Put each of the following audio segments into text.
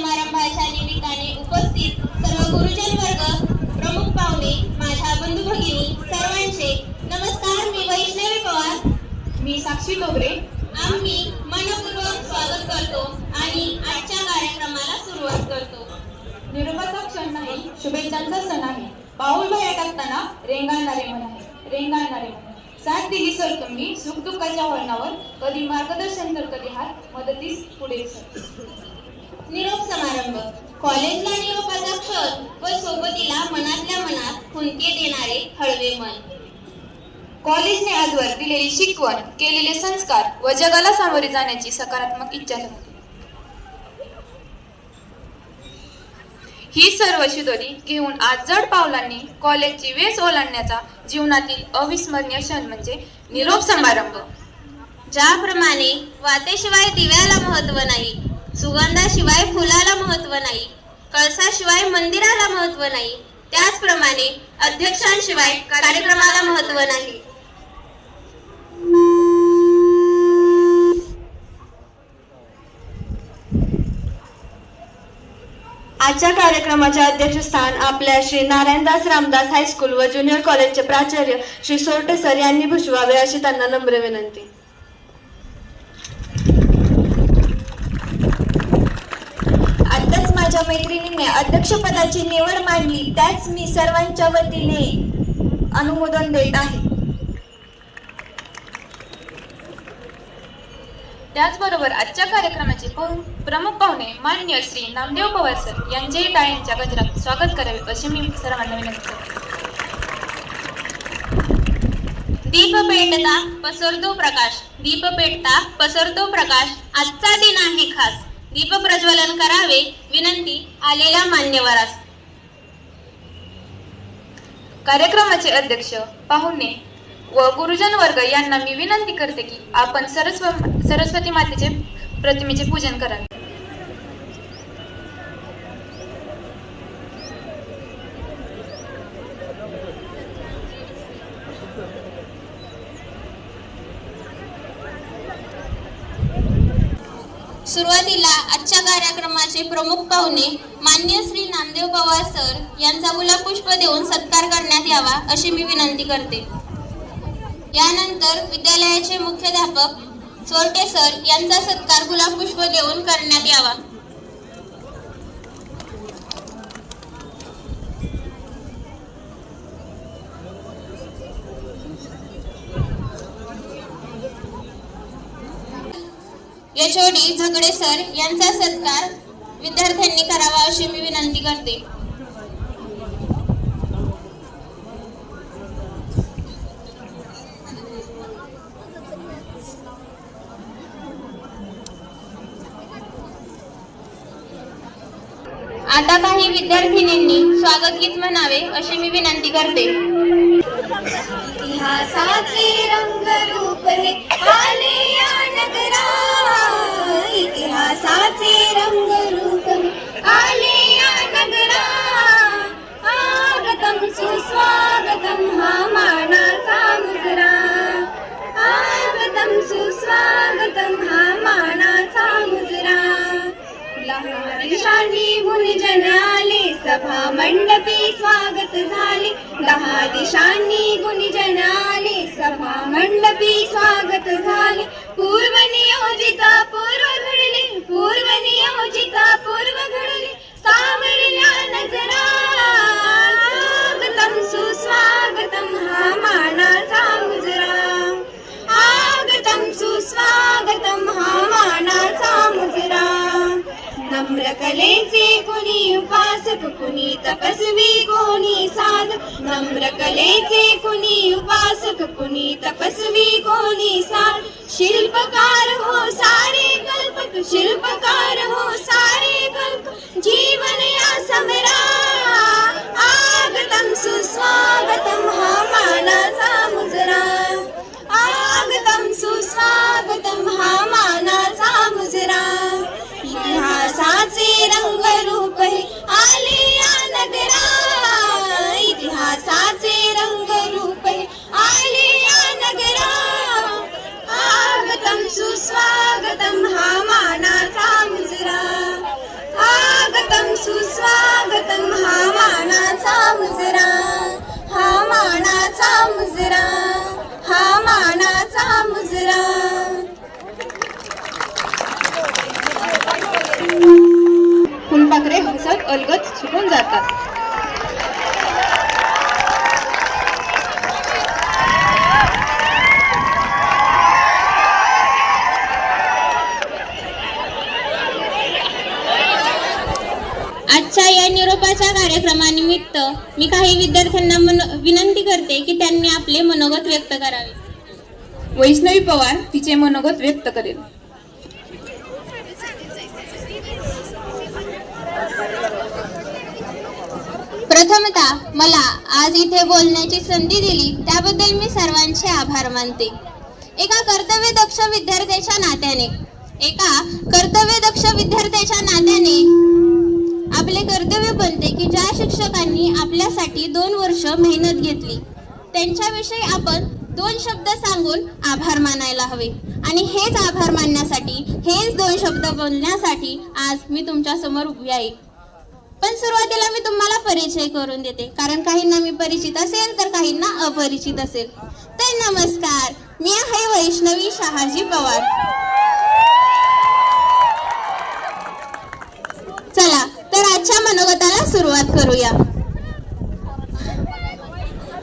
समारंभाच्या निमित्ताने उपस्थित सर्व गुरुजन वर्ग प्रमुख पाहुणे माझ्या बंधू भगिनी सर्वांचे नमस्कार मी वैष्णवी पवार. मी साक्षी तोगरे आम्ही मनपूर्वक स्वागत करतो आणि आजच्या कार्यक्रमाला सुरुवात करतो. निरोपाचा क्षण नाही शुभेच्छांचा सण आहे. पाऊल बाहेर टाकताना रेंगाळणारे मन आहे रेंगाळणारे मन साथ दिली सर तुम्ही. सुखदुःखाच्या वळणावर कधी मार्गदर्शन तर कधी हात मदतीस पुढे सर. निरोप समारंभ. कॉलेजला निरोपाचा क्षण व सोबतीला मनातल्या मनात हुंके देणारे हळवे मन. कॉलेजने आजवर दिलेली शिकवण केलेले संस्कार व जगाला सामोरे जाण्याची सकारात्मक इच्छा ही सर्व शिदोरी घेऊन आज जड पावलांनी कॉलेजची वेस ओलांडण्याचा जीवनातील अविस्मरणीय क्षण म्हणजे निरोप समारंभ. ज्याप्रमाणे वातेशिवाय दिव्याला महत्त्व नाही सुगंधाशिवाय फुलाला महत्त्व नाही कळसाशिवाय मंदिराला महत्त्व नाही त्याचप्रमाणे अध्यक्षांशिवाय कार्यक्रमाला महत्त्व नाही. आजच्या कार्यक्रमाचे अध्यक्षस्थान आपल्या श्री नारायणदास रामदास हायस्कूल व ज्युनियर कॉलेजचे प्राचार्य श्री सोरटे सर यांनी भूषवावे अशी त्यांना नम्र विनंती. माझ्या मैत्रिणीने अध्यक्षपदाची निवड मांडली त्याच मी सर्वांच्या वतीने अनुमोदन देत आहे. त्याचबरोबर आजच्या कार्यक्रमाचे प्रमुख पाहुणे मान्य श्री नामदेव पवार सर यांचेही टाळ्यांच्या गजरात स्वागत करावे अशी मी सर्वांना विनंती करते. दीप पेटता पसरतो प्रकाश दीप पेटता पसरतो प्रकाश आजचा दिन आहे खास. दीप प्रज्वलन करावे विनंती आलेल्या मान्यवरास. कार्यक्रमाचे अध्यक्ष पाहुणे व गुरुजन वर्ग यांना मी विनंती करते की आपण सरस्व सरस्वती मातेचे प्रतिमेचे पूजन करावे. सुरुवातीला आजच्या कार्यक्रमाचे प्रमुख पाहुणे मान्य श्री नामदेव पवार सर यांचा गुलाबपुष्प देऊन सत्कार करण्यात यावा अशी मी विनंती करते. यानंतर विद्यालयाचे मुख्याध्यापक चोरटे सर यांचा सत्कार गुलाबपुष्प देऊन करण्यात यावा. यशोडी झगडे सर यांचा सत्कार विद्यार्थ्यांनी करावा अशी मी विनंती करते. आता काही विद्यार्थिनींनी स्वागत गीत म्हणावे अशी मी विनंती करते. इतिहासाचे रंगरूप हे आले दिशांनी सभा मंडपी स्वागत झाले. दहा दिशांनी गुणजन सभा मंडपी स्वागत झाले. पूर्व नम्र कलेचे कुणी उपासक कुणी तपस्वी कोणी साधक नम्र कलेचे कुणी उपासक कुणी तपस्वी कोणी साध। शिल्पकार हो सारे कल्पक शिल्पकार हो सारे कल्प। जीवन या समरा इतिहासाचे रंग रूपे आली या नगरा मुजरा. आगतम सुस्वागतम हा मुजरा. हा मानाचा मुजरा. हा मानाचा मुजरा. फुलपाखरे हसत अलगद सुटून जातात. आजच्या या निरोपाच्या कार्यक्रमानिमित्त मी काही विद्यार्थ्यांना मन- विनंती करते की त्यांनी आपले मनोगत व्यक्त करावे. वैष्णवी पवार तिचे मनोगत व्यक्त करेल. प्रथमतः मला आज इथे बोलण्याची संधी दिली त्याबद्दल मी सर्वांचे आभार मानते. एका कर्तव्यदक्ष विद्यार्थ्याच्या नात्याने एका कर्तव्यदक्ष विद्यार्थ्याच्या नात्याने आपले कर्तव्य बनते की ज्या शिक्षकांनी आपल्यासाठी दोन वर्ष मेहनत घेतली त्यांच्याविषयी आपण दोन शब्द सांगून आभार मानायला हवे. आणि हेच आभार मानण्यासाठी हेच दोन शब्द बोलण्यासाठी आज मी तुमच्यासमोर उभी आहे. पण सुरुवातीला मी तुम्हाला परिचय करून देते. कारण काहींना मी परिचित असेल तर काहींना अपरिचित असेल. तर नमस्कार मी आहे वैष्णवी शहाजी पवार. चला तर आजच्या मनोगताला सुरुवात करूया.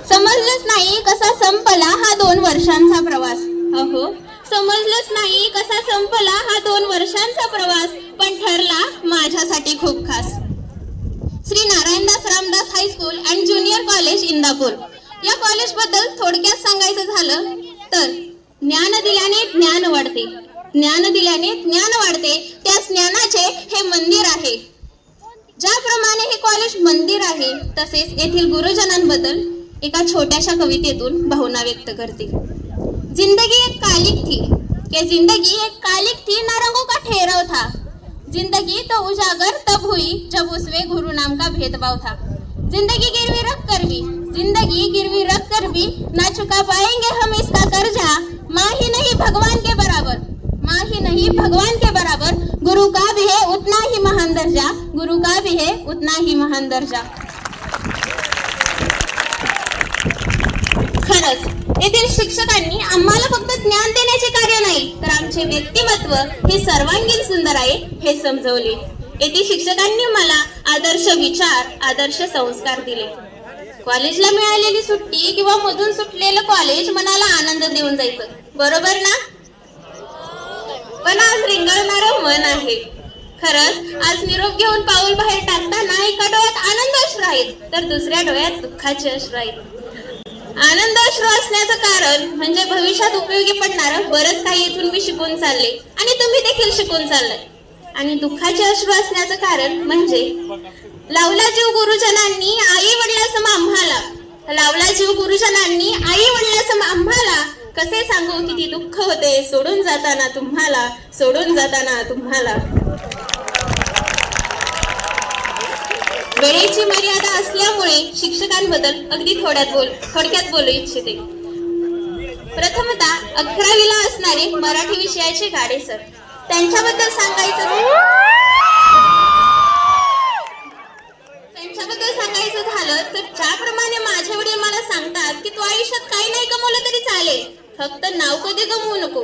समजलंच नाही कसा संपला हा दोन वर्षांचा प्रवास. अहो समजलंच नाही कसा संपला हा दोन वर्षांचा प्रवास. पण ठरला माझ्यासाठी खूप खास. Shri Narayandas Ramdas high school and junior college Indapur. या कॉलेजबद्दल थोडक्यात सांगायचं झालं तर ज्ञान दिल्याने ज्ञान वाढते. ज्ञान दिल्याने ज्ञान वाढते. त्या ज्ञानाचे हे मंदिर आहे. ज्याप्रमाणे हे कॉलेज मंदिर आहे तसेच येथील गुरुजनांबद्दल एका छोट्याशा कवितेतून भावना व्यक्त करते. जिंदगी एक कालिक थी. के जिंदगी एक कालिक थी ना रंगों का ठहराव था. ज़िंदगी तो उजागर तब हुई जब उसमें गुरु नाम का भेदभाव था। ज़िंदगी गिरवी रख कर भी, ज़िंदगी गिरवी रख कर भी ना चुका पाएँगे हम इसका कर्जा। माँ ही नहीं भगवान के बराबर, माँ ही नहीं भगवान के बराबर। गुरु का भी है उतना ही महान दर्जा, गुरु का भी है उतना ही महान दर्जा। खरंच। येथील शिक्षकांनी आम्हाला फक्त ज्ञान देण्याचे कार्य नाही तर आमचे व्यक्तिमत्व हे सर्वांगीण सुंदर आहे हे समजवले. येथील शिक्षकांनी मला आदर्श विचार आदर्श संस्कार दिले. कॉलेजला मिळालेली सुट्टी किंवा मधून सुटलेलं कॉलेज मनाला आनंद देऊन जायचं. बरोबर ना? पण आज रिंगळणार मन आहे. खरंच आज निरोप घेऊन पाऊल बाहेर टाकताना एका डोळ्यात आनंद अश्रू आहेत तर दुसऱ्या डोळ्यात दुःखाचे अश्रू आहेत. आनंद अश्रू असण्याचं कारण म्हणजे भविष्यात उपयोगी पडणारं बरंच काही इथून मी शिकून चालले आणि तुम्ही देखील शिकून चाललाय आणि दुःखाचे अश्रू असण्याचं कारण म्हणजे लावला जीव गुरुजनांनी आई वडिलासम आम्हाला. लावला जीव गुरुजनांनी आई वडिलासम आम्हाला. कसे सांगू किती दुःख होते सोडून जाताना तुम्हाला सोडून जाताना तुम्हाला. वेळेची मर्यादा असल्यामुळे शिक्षकांबद्दल अगदी थोड्यात बोल थोडक्यात बोलू इच्छिते. प्रथमतः अकरावीला असणारे मराठी विषयाचे गाडे सर. त्यांच्याबद्दल सांगायचं त्यांच्याबद्दल सांगायचं झालं तर ज्याप्रमाणे माझे वडील मला सांगतात की तू आयुष्यात काही नाही कमवलं तरी चालेल. फक्त नाव कधी गमवू नको.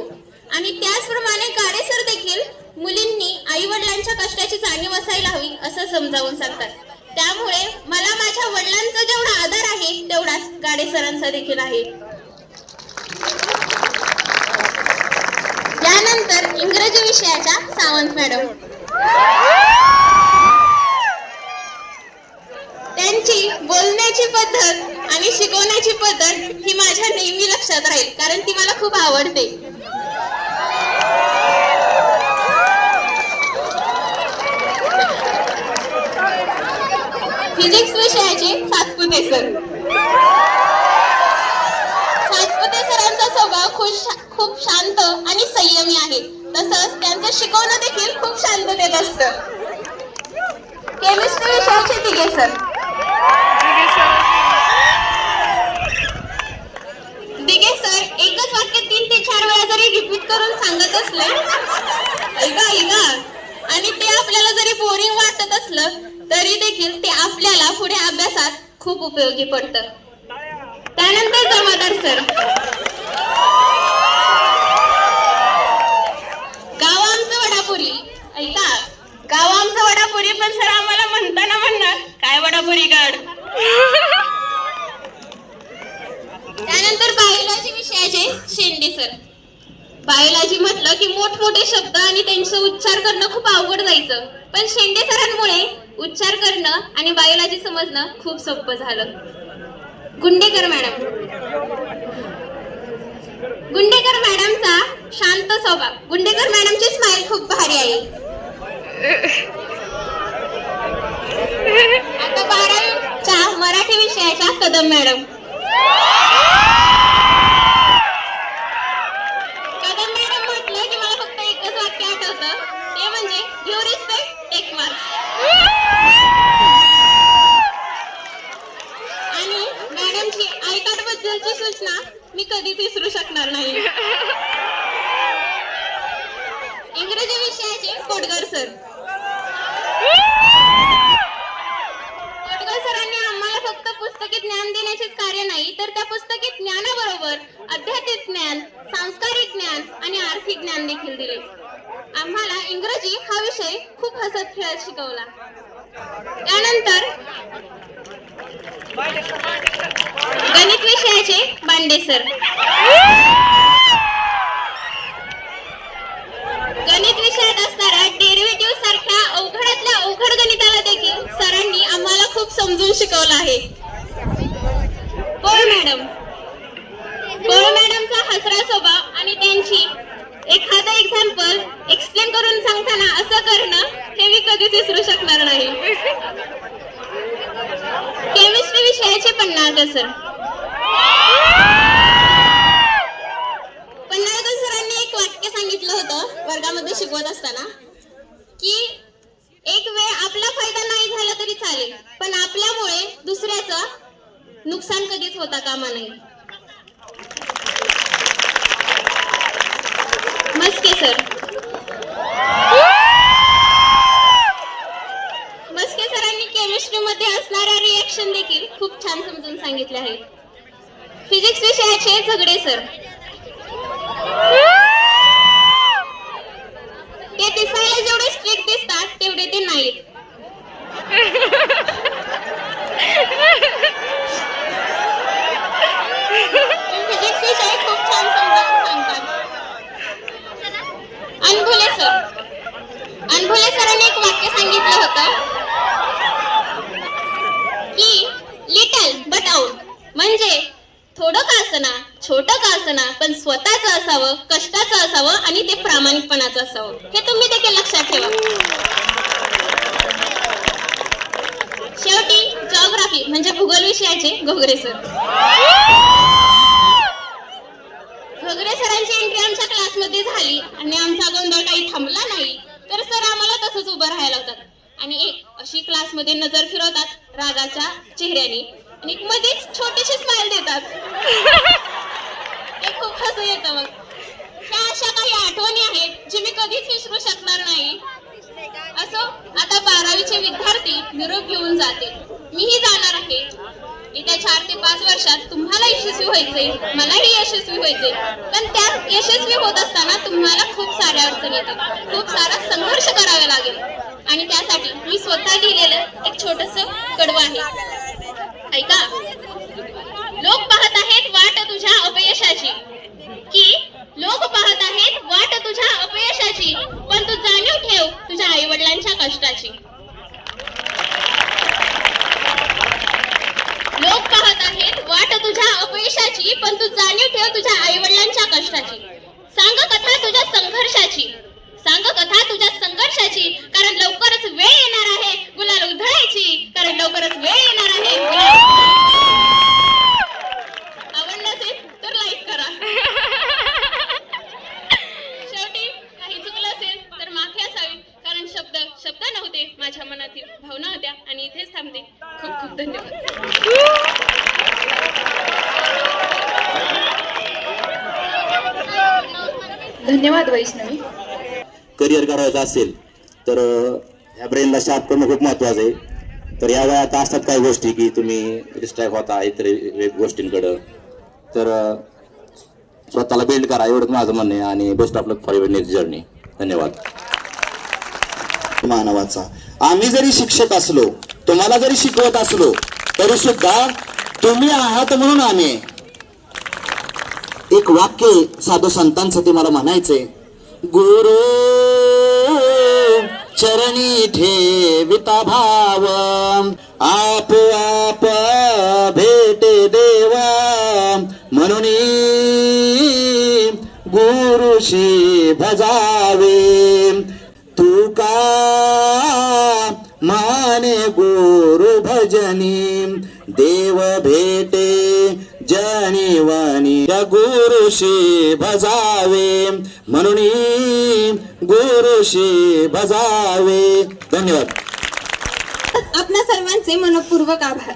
आणि त्याचप्रमाणे गाडे सर देखील मुलींनी आई वडिलांच्या कष्टाची जाणीव असायला हवी असं समजावून सांगतात. त्यामुळे मला माझ्या वडिलांचा जेवढा आदर आहे तेवढाच गाडे सरांचा देखील आहे. यानंतर इंग्रजी विषयाच्या सावंत मॅडम. त्यांची बोलण्याची पद्धत आणि शिकवण्याची पद्धत ही माझ्या नेहमी लक्षात राहील कारण ती मला खूप आवडते. फिजिक्स विषयाचे सातपुते सर. सातपुते सरांचा स्वभाव खूप खूप शांत आणि संयमी आहे. तसंच त्यांचं शिकवणं देखील खूप शांततेत असतं. केमिस्ट्री विषयाचे तिघे सर. दिघे सर एकच वाक्य तीन ते चार वेळा जरी रिपीट करून सांगत असले ऐका ऐका. आणि ते आपल्याला जरी बोरिंग वाटत असलं तरी देखील ते आपल्याला पुढे अभ्यासात खूप उपयोगी पडतं. त्यानंतर जमादार सर. गाव आमचं वडापुरी. ऐका गाव आमचं वडापुरी पण सर आम्हाला म्हणताना म्हणणार. काय वडापुरी गाड? त्यानंतर बायोलॉजी विषयाचे शेंडे सर. बायोलॉजी म्हटलं की मोठमोठे शब्द आणि त्यांचं उच्चार करणं खूप अवघड जायचं. पण शेंडे सरांमुळे उच्चार करणं आणि बायोलॉजी समजणं खूप सोपं झालं. गुंडेकर मॅडम. गुंडेकर मॅडमचा शांत स्वभाव. गुंडेकर मॅडमची स्माइल खूप भारी आहे. आता बारावीच्या मराठी विषयाच्या कदम मॅडम कदम मॅडम म्हटलं की मला फक्त एकच वाक्य आठवतं ते म्हणजे गिव्ह रिस्पेक्ट टेक मार्क्स आणि मॅडमची आय कार्ड बद्दलची सूचना मी कधीच विसरू शकणार नाही इंग्रजी विषयाचे कोटकर सर कोटकर सरांनी आम्हाला फक्त पुस्तकी ज्ञान देण्याचेच कार्य नाही तर त्या पुस्तकी ज्ञानाबरोबर आध्यात्मिक ज्ञान सांस्कारिक ज्ञान आणि आर्थिक ज्ञान देखील दिले आम्हाला इंग्रजी हा विषय खूप हसत खेळत शिकवला त्यानंतर गणित विषयाचे बांडे सर. गणित विषयात असणाऱ्या डेरिव्हेटिव्ह सारख्या अवघडातल्या अवघड गणिताला देखील सरांनी आम्हाला खूप समजून शिकवलं आहे. पोळ मॅडम. पोळ मॅडमचा हसरा स्वभाव आणि त्यांची एखादा एक्झाम्पल एक्सप्लेन करून सांगताना असं करणं हे मी कधीच विसरू शकणार नाही. केमिस्ट्री पन्नाळकर सर पन्नाळकर सरांनी एक वाक्य सांगितलं होतं वर्गामध्ये शिकवत असताना की एक वेळ आपला फायदा नाही झाला तरी चालेल पण आपल्यामुळे दुसऱ्याचं नुकसान कधीच होता कामा नाही मस्के सर. मस्के सरांनी केमिस्ट्री मध्ये असणाऱ्या रिएक्शन देखील खूप छान समजून सांगितले आहे फिजिक्स विषयाचे झगडे सर ते दिसायला जेवढे स्ट्रिक्ट दिसतात तेवढे ते नाहीत फिजिक्स विषय खूप छान समजावून सांगतात. अनभुले सर अनभुले सरांनी एक वाक्य सांगितलं होतं की लिटल बट आउट म्हणजे थोडं का असना छोटं का असना पण स्वतःच असावं कष्टाचं असावं आणि ते प्रामाणिकपणाचं असावं. हे तुम्ही देखील लक्षात ठेवा. शेवटी जॉग्राफी म्हणजे भूगोल विषयाचे घोगरे सर घोगरे सरांची एंट्री आमच्या क्लासमध्ये झाली आणि आमचा गोंधळ काही थांबला नाही तर सर आम्हाला तसंच उभं राहायला होतात आणि एक अशी क्लासमध्ये नजर फिरवतात रागाच्या चेहऱ्याने. आणि मध्येच छोटीशी स्माइल देतात. हे खूप हसू येतं मग. ह्या अशा काही आठवणी आहेत जे मी कधीच विसरू शकणार नाही. असो आता बारावीचे विद्यार्थी निरोप घेऊन जाते मीही जाणार आहे. येत्या चार ते पाच वर्षात तुम्हाला यशस्वी व्हायचंय मलाही यशस्वी व्हायचंय. पण त्यात यशस्वी होत असताना तुम्हाला खूप साऱ्या अडचणी येतात खूप सारा संघर्ष करावा लागेल. आणि त्यासाठी मी स्वतः लिहिलेलं एक छोटस कडवं आहे. ऐका लोक पाहत आहेत वाट तुझ्या अपयशाची. की लोक पाहत आहेत वाट तुझ्या अपयशाची पण तू जाणीव ठेव तुझ्या आई वडिलांच्या कष्टाची. लोक पाहत आहेत वाट तुझ्या अपयशाची पण तू जाणीव ठेव तुझ्या आई वडिलांच्या कष्टाची. सांग कथा तुझ्या संघर्षाची. सांग कथा तुझ्या संघर्षाची कारण लवकरच वेळ येणार आहे गुलाल उधळायची. कारण लवकरच वेळ येणार आहे गुलाल आवडलं असेल तर लाईक करा शेवटी काही चुकलं असेल तर माफी असावी कारण शब्द शब्द नव्हते माझ्या मनातील भावना होत्या आणि इथेच थांबते खूप खूप धन्यवाद धन्यवाद वैष्णवी करिअर असेल तर ह्या ब्रेनला शार्प करणं खूप महत्वाचं आहे. तर या वयात असतात काही गोष्टी की तुम्ही डिस्ट्रॅक्ट होता इतर वेग गोष्टींकडं. तर स्वतःला बिल्ड करा एवढंच माझं म्हणणं आहे आणि best of luck for your next journey धन्यवाद. मानवाचा आम्ही जरी शिक्षक असलो तुम्हाला जरी शिकवत असलो तरी सुद्धा तुम्ही आहात म्हणून आम्ही. एक वाक्य साधू संतांसाठी मला म्हणायचंय गुरु चरणी ठेविता भाव. आप आप भेटे देवा. म्हणून गुरुशी भजावे. तुका माने गुरु भजनी? देव भेटे जनिवानी त्या गुरुशी भजावे म्हणून गुरुशी भजावे धन्यवाद. आपणा सर्वांचे मनपूर्वक आभार.